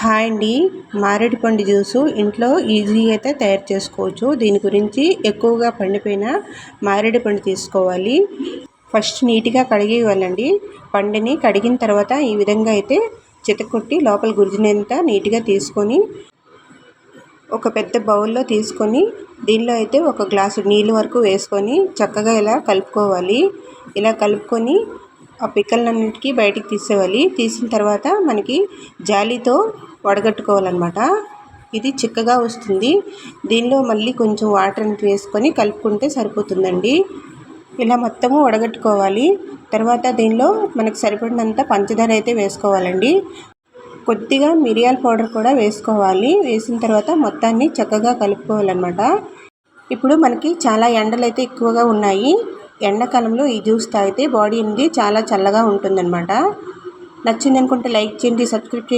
Hi అండి. మారేడుపండు juice ఇంట్లో ఈజీగా అయితే తయారు చేసుకోవచ్చు. దీని గురించి ఎక్కువగా పండిపోయిన మారేడుపండు తీసుకోవాలి. ఫస్ట్ నీట్గా కడిగి ఇవ్వాలండి పండుని కడిగిన తర్వాత ఈ విధంగా అయితే చితకొట్టి లోపల గురిజినంత నీట్గా తీసుకొని ఒక పెద్ద బౌల్లో తీసుకొని దీనిలో అయితే ఒక గ్లాసు నీళ్ళు వరకు వేసుకొని చక్కగా ఇలా కలుపుకోవాలి. ఇలా కలుపుకొని ఆ పిక్కలన్నిటికీ బయటికి తీసేవాలి తీసిన తర్వాత మనకి జాలితో వడగట్టుకోవాలన్నమాట. ఇది చిక్కగా వస్తుంది. దీనిలో మళ్ళీ కొంచెం వాటర్ అనేది వేసుకొని కలుపుకుంటే సరిపోతుందండి. ఇలా మొత్తము వడగట్టుకోవాలి. తర్వాత దీనిలో మనకు సరిపడినంత పంచదార అయితే వేసుకోవాలండి. కొద్దిగా మిరియాల పౌడర్ కూడా వేసుకోవాలి. వేసిన తర్వాత మొత్తాన్ని చక్కగా కలుపుకోవాలన్నమాట. ఇప్పుడు మనకి చాలా ఎండలు అయితే ఎక్కువగా ఉన్నాయి. ఎండాకాలంలో ఈ జ్యూస్ తాగితే బాడీ అనేది చాలా చల్లగా ఉంటుందన్నమాట. నచ్చింది అనుకుంటే లైక్ చేయండి సబ్స్క్రైబ్ చేయండి.